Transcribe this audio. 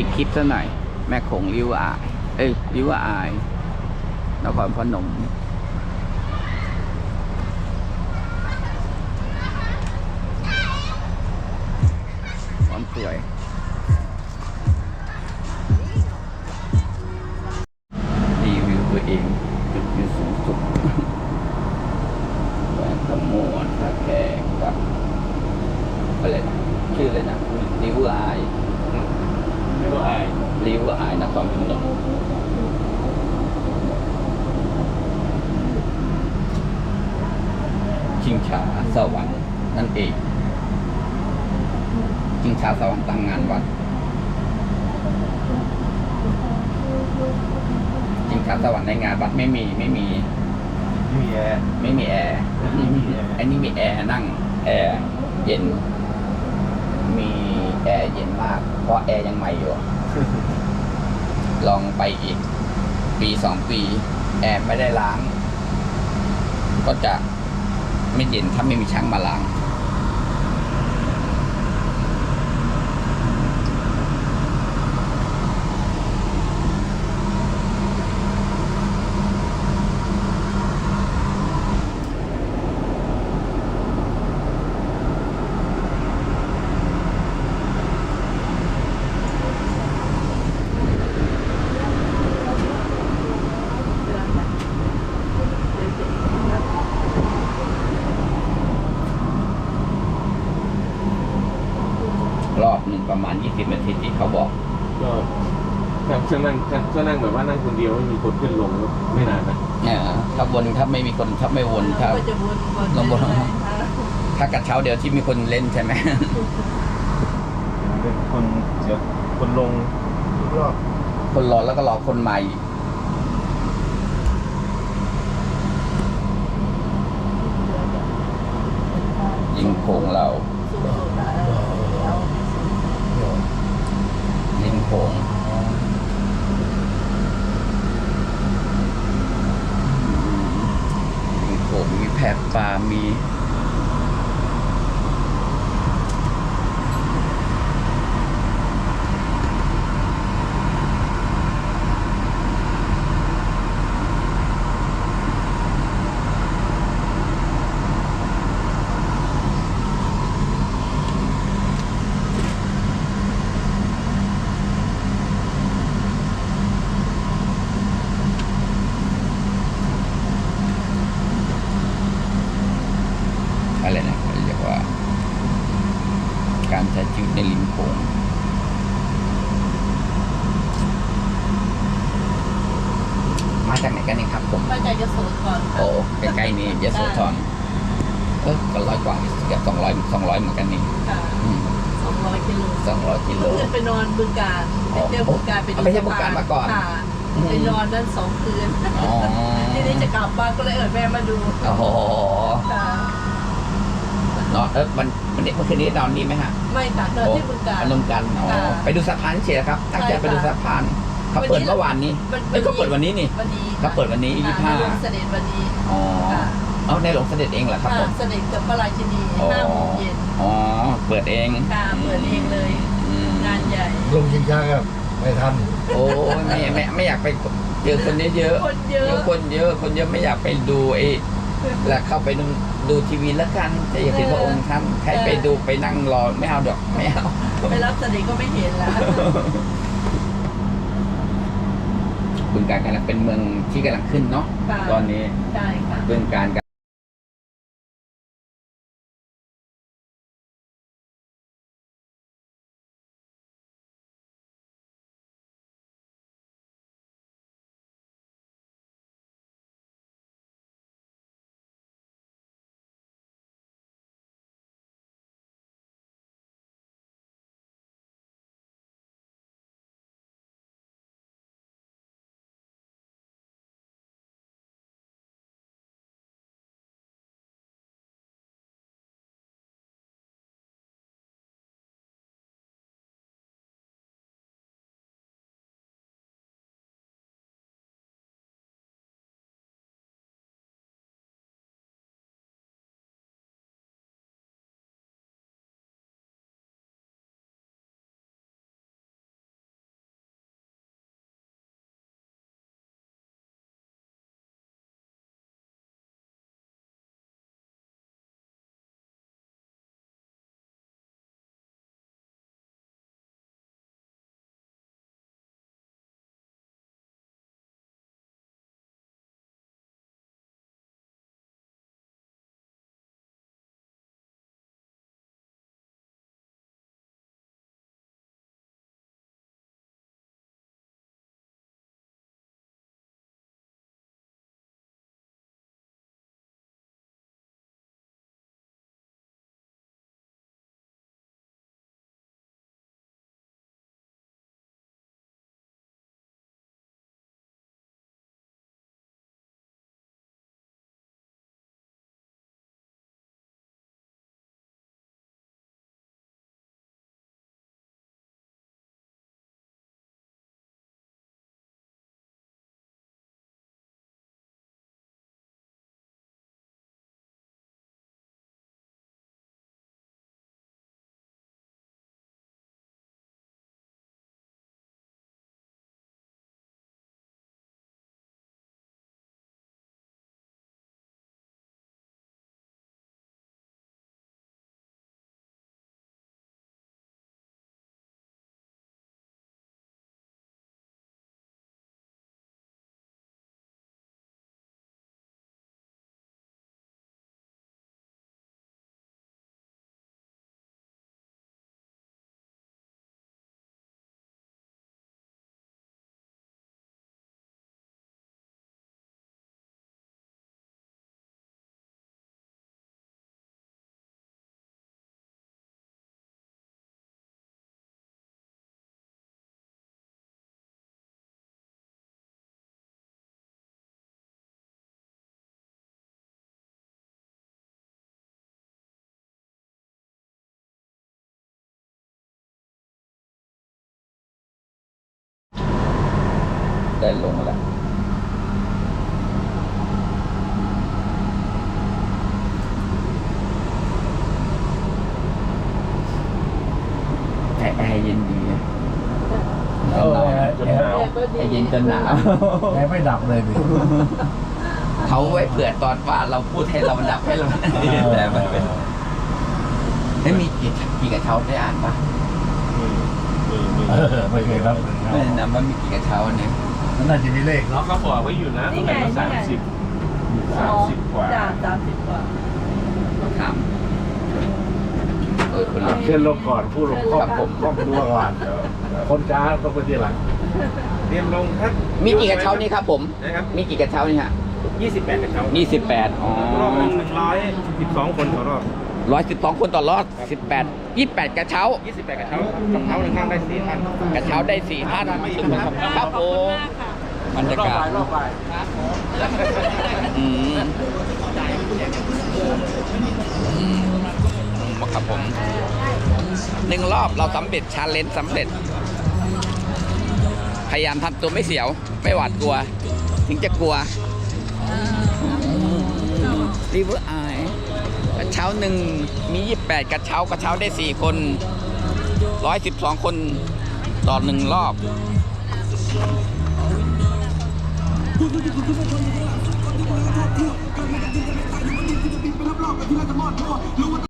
ปิดคลิปซะหน่อย แม่คงริ้วอาย เอ้ยริ้วอาย นครพนมความสวย วรรค์นั่นเองชิงช้าสวรรค์ตั้งงานวัดชิงช้าสวรรค์ในงานวัดไม่มีไม่มีไม่มีแอร์ไม่มีแอร์ไม่มีแอร์อันนี้มีแอร์นั่งแอร์เย็น มีแอร์เย็นมาก เพราะแอร์ยังใหม่อยู่ ลองไปอีก ปีสองปี แอร์ไม่ได้ล้าง ก็จะ ไม่เย็นถ้าไม่มีช้างมาล้าง รอบ หนึ่งประมาณ20นาทีที่เขาบอก ก็แบบจะนั่งจะนั่งแบบว่านั่งคนเดียวไม่มีคนขึ้นลงก็ไม่นานนะเออถ้าวนถ้าไม่มีคนถ้าไม่วนถ้าก็จะวนวนลงบนเรื่อยถ้ากระเช้าเดียวที่มีคนเล่นใช่ไหมเป็นคนเดี๋ยวคนลงรอบคนรอแล้วก็รอคนใหม่ยิงโขงเรา ๆสู้ๆนะแล้ว ยิงโขงยิงโขงมีแพะปลา มีอะไรนะเขาเรียกว่า การใช้ชีวิตในริมโขง มาจากไหนกันนี่ครับผมมาจากยโสธรค่ะโอ้ใกล้ๆนี่ยโสธรเออก็ร้อยกว่าเกือบสองร้อยสองร้อยเหมือนกันนี่ค่ะอืมสองร้อยกิโลสองร้อยกิโลเพื่อนไปนอนบึงการไปเที่ยวบึงการไปดูเอาไปเที่ยวบึงกาฬมาก่อนค่ะอืมไปนอนนั่นสองคืนอ๋อทีนี้จะกลับบ้านก็เลยเอิดแม่มาดูโอ้โหค่ะเนาะเออมันมันเมื่อคืนนี้นอนนี่ไหมฮะไม่ค่ะนอนที่บึงการอารมณ์กันอ๋อค่ะไปดูสะพานเฉยๆครับตั้งใจใช่ค่ะไปดูสะพาน เขาเปิดเมื่อวานนี้มันเอ้ยเขาเปิดวันนี้นี่วันนี้เขาเปิดวันนี้ค่ะยี่ห้าในหลวงเสด็จวันนี้อ๋อค่ะเอาในหลวงเสด็จเองเหรอครับผค่ะมเสด็จกับพระราชินีอ๋อห้าโมงเย็นอ๋อเปิดเองค่ะเปิดเองเลยอืมงานใหญ่ลงชิงช้าครับไม่ทันโอ้ยไม่ไม่ไม่อยากไปเจอคนเยอะๆคนเยอะเจอคนเยอะคนเยอะไม่อยากไปดูไอ้แล้วเข้าไปดูดูทีวีแล้วกันจะอยากเห็นพระองค์ท่านใครไปดูไปนั่งรอไม่เอาดอกไม่เอาไปรับเสด็จก็ไม่เห็นแล้ว บึงการกำลังเป็นเมืองที่กำลังขึ้นเนาะค่ะตอนนี้ใช่ค่ะ บึงการ ได้ลงแล้วแต่แอร์เย็นดีนะเออแอร์จนหนาวแอร์เย็นจนหนาวแอร์ไม่ดับเลยดิเขาไว้เผื่อตอนว่าเราพูดให้เราดับให้เราแต่มันเป็นเฮ้ยมีกี่กี่กระเช้าได้อ่านปะมีมีมีเออไม่เคยรับเลยไม่แนะนำว่ามีกี่กระเช้าเนี่ย มันน่าจะมีเลขเราเนาะก็บอกไว้อยู่นะนี่ตั้งไงแต่สามสิบสามสิบกว่าจ้าสามสิบกว่าต้องถามเออคนละ เชิญลงก่อนผู้ลงครอบครับผมครอบครัวก่อนคนช้าต้องไปทีหลังเตรียมลงครับมีกี่กระเช้านี่ครับผม นะครับมีกี่กระเช้านี่ฮะยี่สิบแปดกระเช้ายี่สิบแปดอ๋อรอบหนึ่งหนึ่งร้อยสิบสองคนต่อรอบ ร้อยสิบสองคนต่อรอบสิบแปดยี่แปดกระเช้ายี่สิบแปดกระเช้ากระเช้าหนึ่งข้างได้สี่พันกระเช้าได้สี่ท่านครับผมบรรยากาศรอบบ่ายอืมอืมครับผมหนึ่งรอบเราสำเร็จชาเลนจ์สำเร็จ พยายามทำตัวไม่เสียว ไม่หวาดกลัว ถึงจะกลัวรีเวอร์ไอกระเช้า หนึ่งมี 28 กระเช้ากระเช้าได้ 4 คน 112 คนต่อหนึ่งรอบ รู้ว่า